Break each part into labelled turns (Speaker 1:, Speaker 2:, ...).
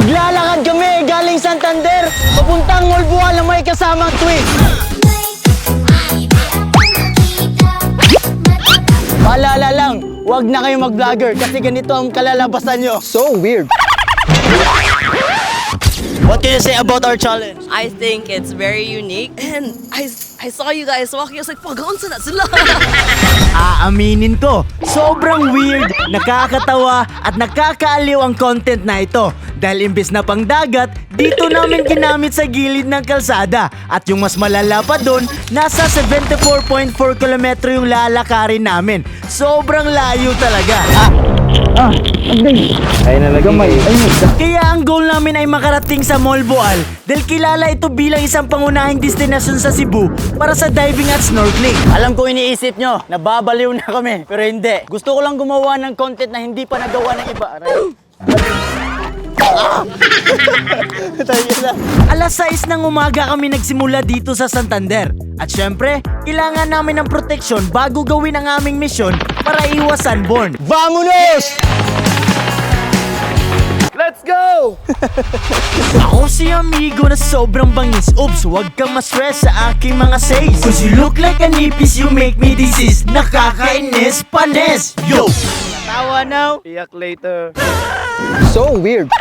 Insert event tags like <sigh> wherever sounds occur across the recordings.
Speaker 1: Maglalakad kami galing Santander, papuntang Molbual na may kasamang twist. Paalala lang, huwag na kayong mag-vlogger kasi ganito ang kalalabasan nyo.
Speaker 2: So weird.
Speaker 1: What can you say about our challenge?
Speaker 3: I think it's very unique. And I, I saw you guys walking. I was like, pagonsa na sila. <laughs>
Speaker 1: Aaminin ko, sobrang weird, nakakatawa at nakakaaliw ang content na ito. Dahil imbes na pang dagat, dito namin ginamit sa gilid ng kalsada. At yung mas malala pa doon, nasa 74.4 kilometro yung lalakarin namin. Sobrang layo talaga. Ah,
Speaker 2: Ay na Gamay.
Speaker 1: Kaya ang goal namin ay makarating sa Molboal dahil kilala ito bilang isang pangunahing destinasyon sa Cebu para sa diving at snorkeling. Alam ko iniisip nyo, nababaliw na kami. Pero hindi. Gusto ko lang gumawa ng content na hindi pa nagawa ng iba. Aray. <laughs> Tayo na. Alas 6 ng umaga kami nagsimula dito sa Santander. At syempre, kailangan namin ng proteksyon bago gawin ang aming misyon para iwas sunburn. Vamonos!
Speaker 2: Let's go! <laughs>
Speaker 1: Ako si amigo na sobrang bangis Oops, huwag kang ma-stress sa aking mga says Cause you look like an ipis, you make me disease Nakakainis, panes, yo! Tawa now
Speaker 2: Iyak later. So weird.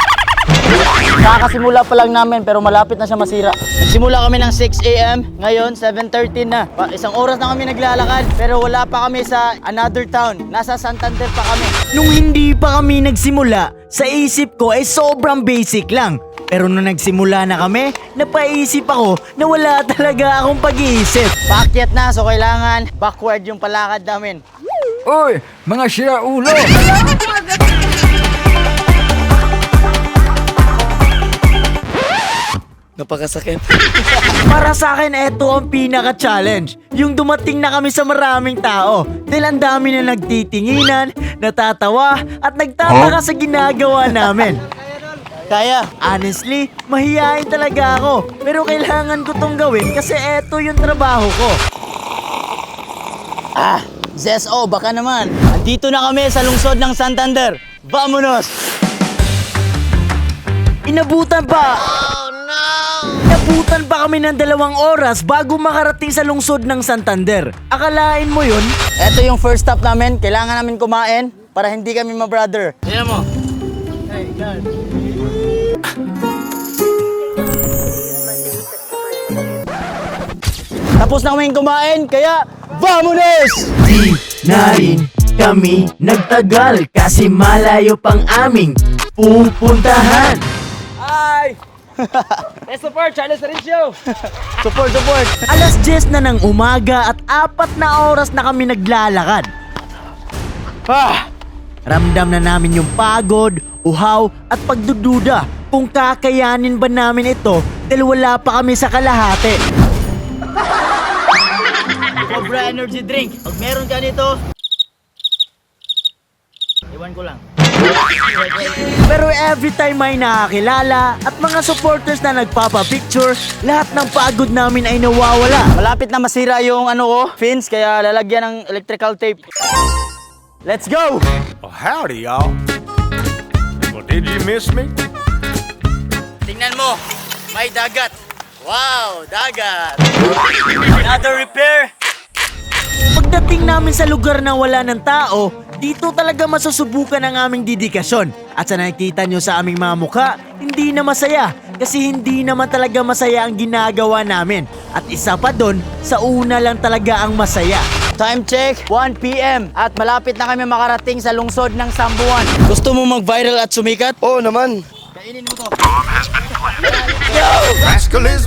Speaker 1: Kakasimula pa lang namin pero malapit na siya masira Nagsimula kami ng 6am, ngayon 7.13 na Pa- Isang oras na kami naglalakad pero wala pa kami sa another town Nasa Santander pa kami Nung hindi pa kami nagsimula, sa isip ko ay sobrang basic lang pero nung nagsimula na kami, napaisip ako na wala <laughs> talaga akong pag-iisip. Paakyat na, so kailangan backward yung palakad namin.
Speaker 4: Oy, mga sira ulo! <laughs>
Speaker 2: Napakasakit. <laughs>
Speaker 1: Para sa akin, eto ang pinaka-challenge. Yung dumating na kami sa maraming tao. Dahil ang dami na nagtitinginan, natatawa, at nagtataka sa ginagawa namin. Kaya, honestly, mahihain talaga ako. Pero kailangan ko tong gawin kasi eto yung trabaho ko. Ah, ZSO, baka naman. Andito na kami sa lungsod ng Santander. Vamonos! Inabutan pa! Kami ng dalawang oras bago makarating sa lungsod ng Santander. Akalain mo yun? Ito yung first stop namin. Kailangan namin kumain para hindi kami ma-brother. Tignan mo. Hey, God. Tapos na kaming kumain, kaya vamonos! Di na rin kami nagtagal kasi malayo pang aming pupuntahan.
Speaker 2: Let's support Charles Aricio! <laughs>
Speaker 1: Support, support! Alas 10 na ng umaga at apat na oras na kami naglalakad.
Speaker 2: Ah!
Speaker 1: Ramdam na namin yung pagod, uhaw at pagdududa kung kakayanin ba namin ito dahil wala pa kami sa kalahati. Cobra Energy Drink. Pag meron ka nito, iwan ko lang. Pero every time may nakakilala at mga supporters na nagpapapicture, lahat ng pagod namin ay nawawala. Malapit na masira yung ano ko, fins, kaya lalagyan ng electrical tape. Let's go!
Speaker 5: Well, howdy, y'all. Well, did you miss me?
Speaker 1: Tingnan mo, may dagat. Wow, dagat. Another repair. Pagdating namin sa lugar na wala ng tao, dito talaga masusubukan ang aming dedikasyon. At sa nakikita nyo sa aming mga mukha, hindi na masaya. Kasi hindi naman talaga masaya ang ginagawa namin. At isa pa doon, sa una lang talaga ang masaya. Time check, 1pm. At malapit na kami makarating sa lungsod ng Sambuan. Gusto mo mag-viral at sumikat?
Speaker 2: Oo naman.
Speaker 1: Kainin mo to.
Speaker 5: Rascal is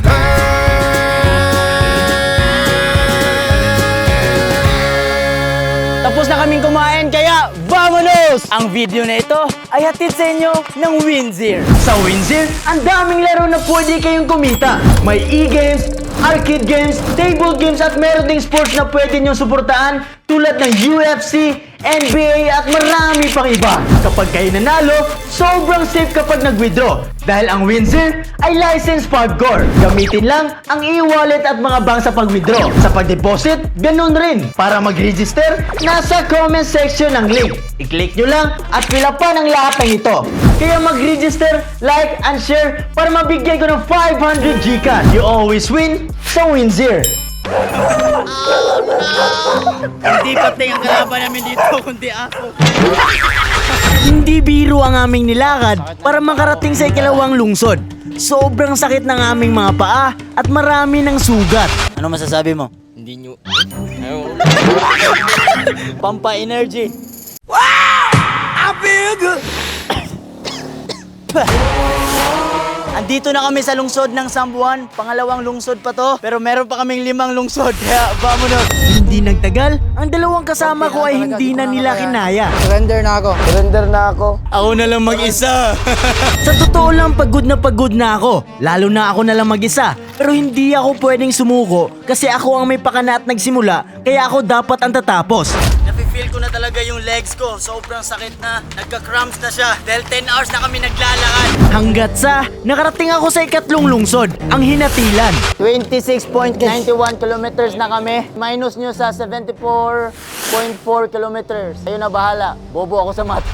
Speaker 1: Tapos na kaming kumain kaya vamonos! Ang video na ito ay hatid sa inyo ng Winzir. Sa Winzir, ang daming laro na pwede kayong kumita. May e-games, arcade games, table games at meron ding sports na pwede nyo suportaan tulad ng UFC, NBA at marami pang iba. Kapag kayo nanalo, sobrang safe kapag nag-withdraw. Dahil ang Windsor ay licensed Pagcor. Gamitin lang ang e-wallet at mga bank sa pag-withdraw. Sa pag-deposit, ganun rin. Para mag-register, nasa comment section ng link. I-click nyo lang at fill up pa ng lahat ng ito. Kaya mag-register, like, and share para mabigyan ko ng 500 Gcash. You always win sa Windsor. Hindi pati ang kalaban namin dito, kundi ako. Hindi biro ang aming nilakad para makarating sa ikalawang lungsod. Sobrang sakit ng aming mga paa at marami ng sugat. Ano masasabi mo?
Speaker 2: Hindi nyo...
Speaker 1: Pampa energy. Andito na kami sa lungsod ng Sambuan. Pangalawang lungsod pa to. Pero meron pa kaming limang lungsod. <laughs> Kaya vamonos. Hindi nagtagal. Ang dalawang kasama ko ay hindi na nila kinaya.
Speaker 2: Surrender na ako. Surrender na ako.
Speaker 1: Ako na lang mag-isa. Sa totoo lang, pagod na pagod na ako. Lalo na ako na lang mag-isa. Pero hindi ako pwedeng sumuko kasi ako ang may pakana at nagsimula, kaya ako dapat ang tatapos. Nafe-feel ko legs ko. Sobrang sakit na. Nagka-cramps na siya. Dahil 10 hours na kami naglalakad. Hanggat sa, nakarating ako sa ikatlong lungsod, ang Hinatilan. 26.91 kilometers na kami. Minus nyo sa 74.4 kilometers. Ayun na bahala. Bobo ako sa math. <laughs>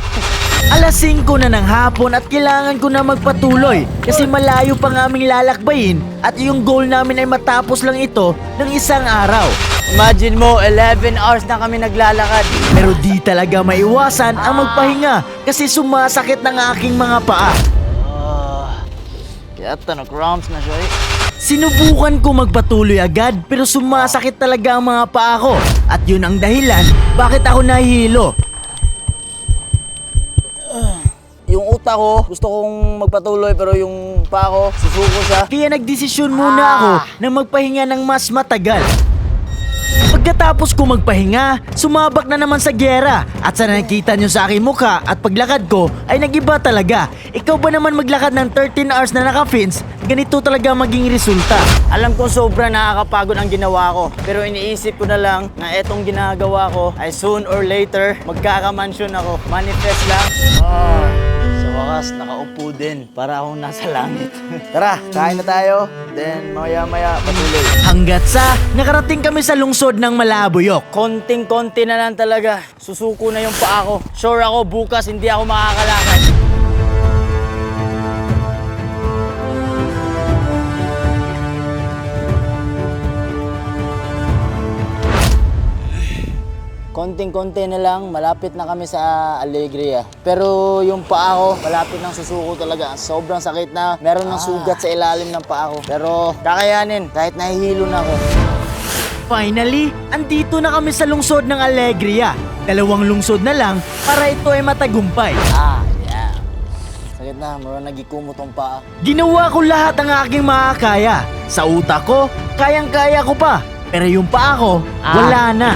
Speaker 1: Alas 5 na ng hapon at kailangan ko na magpatuloy kasi malayo pa ng aming lalakbayin at yung goal namin ay matapos lang ito ng isang araw. Imagine mo, 11 hours na kami naglalakad. Pero di talaga maiwasan ang magpahinga kasi sumasakit ng aking mga paa. Kaya cramps na siya eh. Sinubukan ko magpatuloy agad pero sumasakit talaga ang mga paa ko. At yun ang dahilan bakit ako nahihilo.
Speaker 2: Yung utak ko, gusto kong magpatuloy pero yung pa ko, susuko siya.
Speaker 1: Kaya nagdesisyon muna ako na magpahinga ng mas matagal. Pagkatapos ko magpahinga, sumabak na naman sa gyera at sa nakikita nyo sa aking mukha at paglakad ko ay nagiba talaga. Ikaw ba naman maglakad ng 13 hours na naka-fins, ganito talaga maging resulta. Alam ko sobra nakakapagod ang ginawa ko, pero iniisip ko na lang na etong ginagawa ko ay soon or later magkakamansyon ako. Manifest lang. Sa wakas, nakaupo din para akong nasa langit. <laughs>
Speaker 2: Tara, kain na tayo. Then, maya-maya, patuloy.
Speaker 1: Hanggat sa nakarating kami sa lungsod ng Malabuyok. Konting-konti na lang talaga. Susuko na yung paa ko. Sure ako bukas hindi ako makakalakad. Konting-konti na lang, malapit na kami sa Alegria. Pero yung paa ko, malapit ng susuko talaga. Sobrang sakit na, meron ng sugat sa ilalim ng paa ko. Pero kakayanin, kahit nahihilo na ako. Finally, andito na kami sa lungsod ng Alegria. Dalawang lungsod na lang para ito ay matagumpay.
Speaker 2: Ah, yeah. Sakit na, mura nagikumot ang paa.
Speaker 1: Ginawa ko lahat ng aking makakaya. Sa utak ko, kayang-kaya ko pa. Pero yung paa ko, wala na.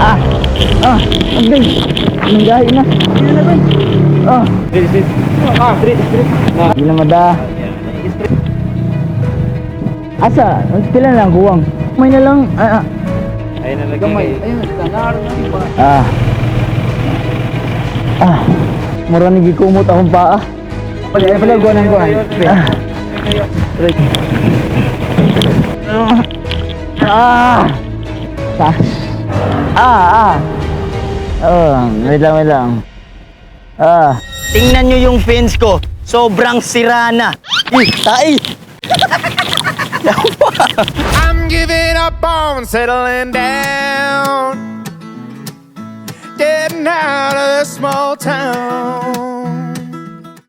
Speaker 4: Ah, agay. Nanggahi na. Hindi na ba? Ah. Straight, straight. Ah, straight, straight. Hindi na mada. Asa? Pila lang kuwang. May na lang. Ah, ah.
Speaker 2: Ayun na lagi. Gamay. Ayun,
Speaker 4: Ah. Ah. Mura ni gikumot akong paa. Pala, pala guwan ang guwan. Ah. Straight. Ah. Ah. Ah, ah. Oh, wait lang, wait lang. Ah.
Speaker 1: Tingnan nyo yung fins ko. Sobrang sira na. Ih, tai! <laughs>
Speaker 5: I'm giving up on settling down. Getting out of this small town.